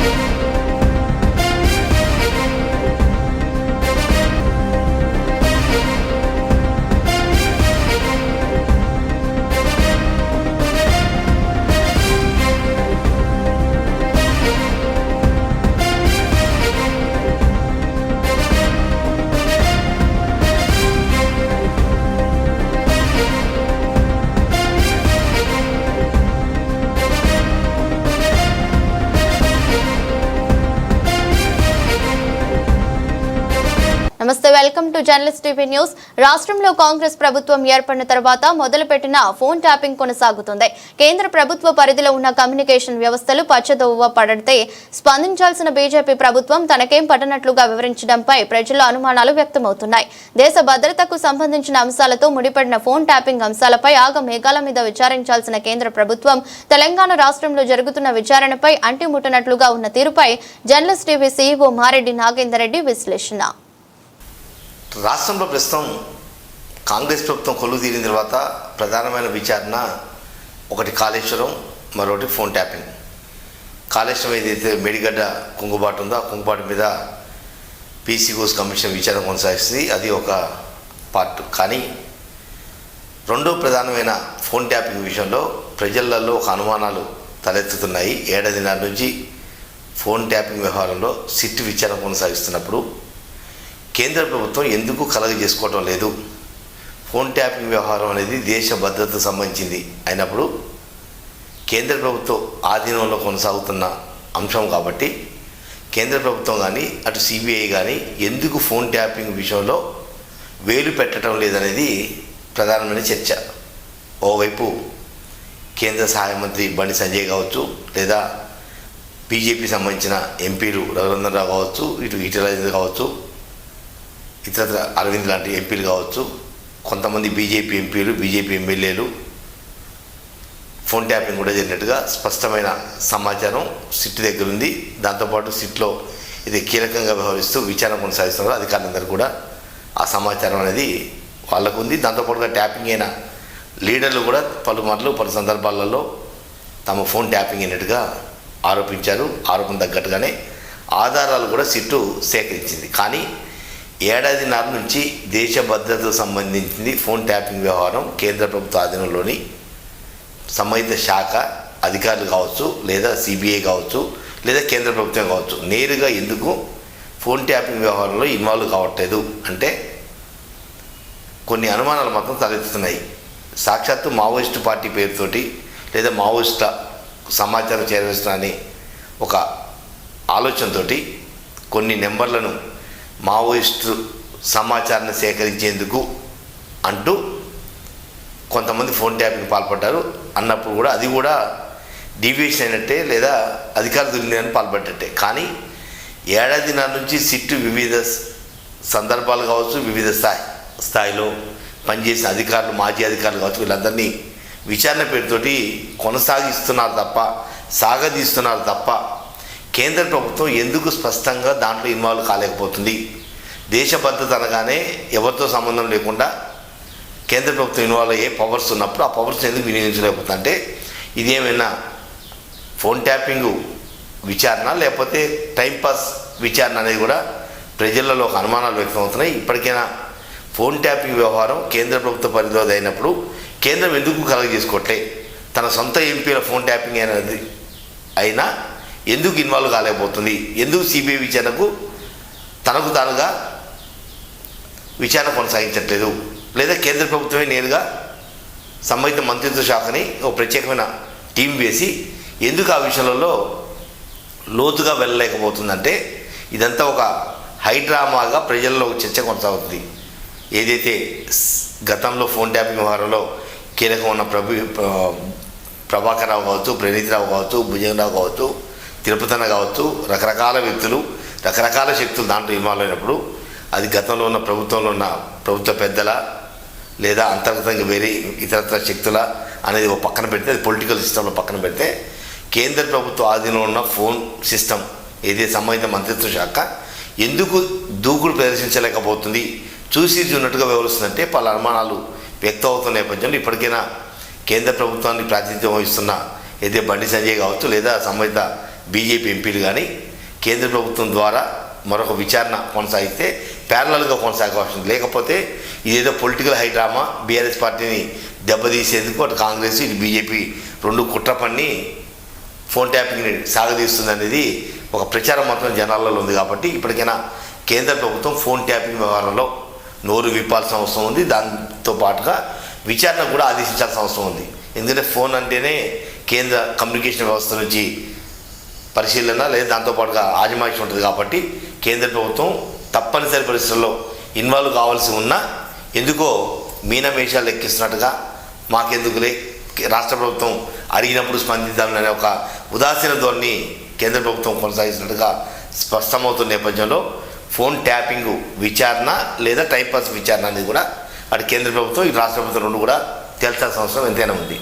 Музика నమస్తే welcome to journalist TV news. రాష్ట్రంలో కాంగ్రెస్ ప్రభుత్వం ఏర్పడిన తర్వాత మొదలుపెట్టిన ఫోన్ ట్యాపింగ్ కొనసాగుతుంది. కేంద్ర ప్రభుత్వ పరిధిలో ఉన్న కమ్యూనికేషన్ వ్యవస్థలు పచ్చదోవ పడితే స్పందించాల్సిన బీజేపీ ప్రభుత్వం తనకేం పడనట్లుగా వివరించడంపై ప్రజల్లో అనుమానాలు వ్యక్తమవుతున్నాయి. దేశ భద్రతకు సంబంధించిన అంశాలతో ముడిపడిన ఫోన్ ట్యాపింగ్ అంశాలపై ఆగ మేఘాల మీద విచారించాల్సిన కేంద్ర ప్రభుత్వం తెలంగాణ రాష్ట్రంలో జరుగుతున్న విచారణపై అంటిముట్టనట్లుగా ఉన్న తీరుపై journalist TV CEO Mareddy Nagender Reddy విశ్లేషణ. రాష్ట్రంలో ప్రస్తుతం కాంగ్రెస్ ప్రభుత్వం కొలువు తీరిన తర్వాత ప్రధానమైన విచారణ ఒకటి కాళేశ్వరం మరొకటి ఫోన్ ట్యాపింగ్. కాళేశ్వరం ఏదైతే మేడిగడ్డ కుంగుబాటు ఉందో ఆ కుంగుబాటు మీద పీసీఓస్ కమిషన్ విచారణ కొనసాగిస్తుంది. అది ఒక పార్ట్. కానీ రెండో ప్రధానమైన ఫోన్ ట్యాపింగ్ విషయంలో ప్రజలలో ఒక అనుమానాలు తలెత్తుతున్నాయి. ఏడాది నాటి నుంచి ఫోన్ ట్యాపింగ్ వ్యవహారంలో సిట్ విచారణ కొనసాగిస్తున్నప్పుడు కేంద్ర ప్రభుత్వం ఎందుకు కలగ చేసుకోవటం లేదు? ఫోన్ ట్యాపింగ్ వ్యవహారం అనేది దేశ భద్రతకు సంబంధించింది. అయినప్పుడు కేంద్ర ప్రభుత్వం ఆధీనంలో కొనసాగుతున్న అంశం కాబట్టి కేంద్ర ప్రభుత్వం కానీ అటు సిబిఐ కానీ ఎందుకు ఫోన్ ట్యాపింగ్ విషయంలో వేలు పెట్టడం లేదనేది ప్రధానమైన చర్చ. ఓవైపు కేంద్ర సహాయ మంత్రి బండి సంజయ్ కావచ్చు లేదా బీజేపీ సంబంధించిన ఎంపీలు రఘునందన్ రావు కావచ్చు ఇటు ఈటల కావచ్చు ఇతర అరవింద్ లాంటి ఎంపీలు కావచ్చు కొంతమంది బీజేపీ ఎంపీలు బీజేపీ ఎమ్మెల్యేలు ఫోన్ ట్యాపింగ్ కూడా జరిగినట్టుగా స్పష్టమైన సమాచారం సిట్ దగ్గర ఉంది. దాంతోపాటు సిట్లో ఇది కీలకంగా వ్యవహరిస్తూ విచారణ కొనసాగిస్తున్నారు అధికారులందరూ కూడా. ఆ సమాచారం అనేది వాళ్ళకు ఉంది. దాంతోపాటుగా ట్యాపింగ్ అయిన లీడర్లు కూడా పలుమార్లు పలు సందర్భాలలో తమ ఫోన్ ట్యాపింగ్ అయినట్టుగా ఆరోపించారు. ఆరోపణ తగ్గట్టుగానే ఆధారాలు కూడా సిట్టు సేకరించింది. కానీ ఏడాదిన్నర నుంచి దేశ భద్రతకు సంబంధించింది ఫోన్ ట్యాపింగ్ వ్యవహారం కేంద్ర ప్రభుత్వ ఆధీనంలోని సంబంధిత శాఖ అధికారులు కావచ్చు లేదా సిబిఐ కావచ్చు లేదా కేంద్ర ప్రభుత్వం కావచ్చు. నేరుగా ఎందుకు ఫోన్ ట్యాపింగ్ వ్యవహారంలో ఇన్వాల్వ్ కావట్లేదు? అంటే కొన్ని అనుమానాలు మాత్రం తలెత్తుతున్నాయి. సాక్షాత్తు మావోయిస్టు పార్టీ పేరుతోటి లేదా మావోయిస్ట్ సమాచారం చేరవేసిన అనే ఒక ఆలోచనతోటి కొన్ని నెంబర్లను మావోయిస్టు సమాచారాన్ని సేకరించేందుకు అంటూ కొంతమంది ఫోన్ ట్యాపింగ్ పాల్పడ్డారు. అన్నప్పుడు కూడా అది కూడా డీవియేషన్ అయినట్టే లేదా అధికార దుర్వినియోగానికి పాల్పడ్డట్టే. కానీ ఏడాది నా నుంచి సిట్టు వివిధ సందర్భాలు కావచ్చు వివిధ స్థాయి స్థాయిలో పనిచేసిన అధికారులు మాజీ అధికారులు కావచ్చు వీళ్ళందరినీ విచారణ పేరుతోటి కొనసాగిస్తున్నారు తప్ప సాగదీస్తున్నారు తప్ప కేంద్ర ప్రభుత్వం ఎందుకు స్పష్టంగా దాంట్లో ఇన్వాల్వ్ కాలేకపోతుంది? దేశ భద్రత అనగానే ఎవరితో సంబంధం లేకుండా కేంద్ర ప్రభుత్వం ఇన్వాల్వ్ అయ్యే పవర్స్ ఉన్నప్పుడు ఆ పవర్స్ ఎందుకు వినియోగించలేకపోతుంది అంటే ఇదేమైనా ఫోన్ ట్యాపింగ్ విచారణ లేకపోతే టైంపాస్ విచారణ అనేది కూడా ప్రజలలో ఒక అనుమానాలు వ్యక్తమవుతున్నాయి. ఇప్పటికైనా ఫోన్ ట్యాపింగ్ వ్యవహారం కేంద్ర ప్రభుత్వ పరిధిలో అయినప్పుడు కేంద్రం ఎందుకు కలగజేసుకోవట్లే? తన సొంత ఎంపీల ఫోన్ ట్యాపింగ్ అనేది అయినా ఎందుకు ఇన్వాల్వ్ కాలేకపోతుంది? ఎందుకు సిబిఐ విచారణకు తనకు తానుగా విచారణ కొనసాగించట్లేదు? లేదా కేంద్ర ప్రభుత్వమే నేరుగా సంబంధిత మంత్రిత్వ శాఖని ఒక ప్రత్యేకమైన టీం వేసి ఎందుకు ఆ విషయాలలో లోతుగా వెళ్ళలేకపోతుందంటే ఇదంతా ఒక హైడ్రామాగా ప్రజల్లో చర్చ కొనసాగుతుంది. ఏదైతే గతంలో ఫోన్ ట్యాపింగ్ వ్యవహారంలో కీలకం ఉన్న ప్రభు ప్రభాకర్ రావు కావచ్చు ప్రణీత్ రావు కావచ్చు భుజంగరావు కావచ్చు తిరుపతిన కావచ్చు రకరకాల వ్యక్తులు రకరకాల శక్తులు దాంట్లో ఇన్వాల్వ్ అయినప్పుడు అది గతంలో ఉన్న ప్రభుత్వంలో ఉన్న ప్రభుత్వ పెద్దల లేదా అంతర్గతంగా వేరే ఇతరత్ర శక్తుల అనేది ఒక పక్కన పెడితే అది పొలిటికల్ సిస్టంలో పక్కన పెడితే కేంద్ర ప్రభుత్వ ఆధీనంలో ఉన్న ఫోన్ సిస్టమ్ ఏదైతే సంబంధిత మంత్రిత్వ శాఖ ఎందుకు దూకుడు ప్రదర్శించలేకపోతుంది చూసి ఉన్నట్టుగా వివరిస్తుందంటే పలు అనుమానాలు వ్యక్తం అవుతున్న నేపథ్యంలో ఇప్పటికైనా కేంద్ర ప్రభుత్వాన్ని ప్రాతినిధ్యం వహిస్తున్న ఏదైతే బండి సంజయ్ కావచ్చు లేదా సంబంధిత బీజేపీ ఎంపీలు కానీ కేంద్ర ప్రభుత్వం ద్వారా మరొక విచారణ కొనసాగితే ప్యారలల్గా కొనసాగవలసింది లేకపోతే ఇదేదో పొలిటికల్ హై డ్రామా బీఆర్ఎస్ పార్టీని దెబ్బతీసేందుకు అటు కాంగ్రెస్ ఇటు బీజేపీ రెండు కుట్ర పన్ని ఫోన్ ట్యాపింగ్ని సాగదీస్తుంది అనేది ఒక ప్రచారం మాత్రం జనాలలో ఉంది కాబట్టి ఇప్పటికైనా కేంద్ర ప్రభుత్వం ఫోన్ ట్యాపింగ్ వ్యవహారంలో నోరు విప్పాల్సిన అవసరం ఉంది. దాంతో పాటుగా విచారణ కూడా ఆదేశించాల్సిన అవసరం ఉంది. ఎందుకంటే ఫోన్ అంటేనే కేంద్ర కమ్యూనికేషన్ వ్యవస్థ నుంచి పరిశీలన లేదా దాంతోపాటుగా ఆజమాయిషి ఉంటుంది కాబట్టి కేంద్ర ప్రభుత్వం తప్పనిసరి పరిస్థితుల్లో ఇన్వాల్వ్ కావాల్సి ఉన్నా ఎందుకో మీనమేషాలు లెక్కిస్తున్నట్టుగా మాకెందుకులే? రాష్ట్ర ప్రభుత్వం అడిగినప్పుడు స్పందిద్దామనే ఒక ఉదాసీన ధోరణి కేంద్ర ప్రభుత్వం కొనసాగిస్తున్నట్టుగా స్పష్టమవుతున్న నేపథ్యంలో ఫోన్ ట్యాపింగ్ విచారణ లేదా టైంపాస్ విచారణ అనేది కూడా అటు కేంద్ర ప్రభుత్వం ఈ రాష్ట్ర ప్రభుత్వం రెండు కూడా తేల్చాల్సిన అవసరం ఎంతైనా ఉంది.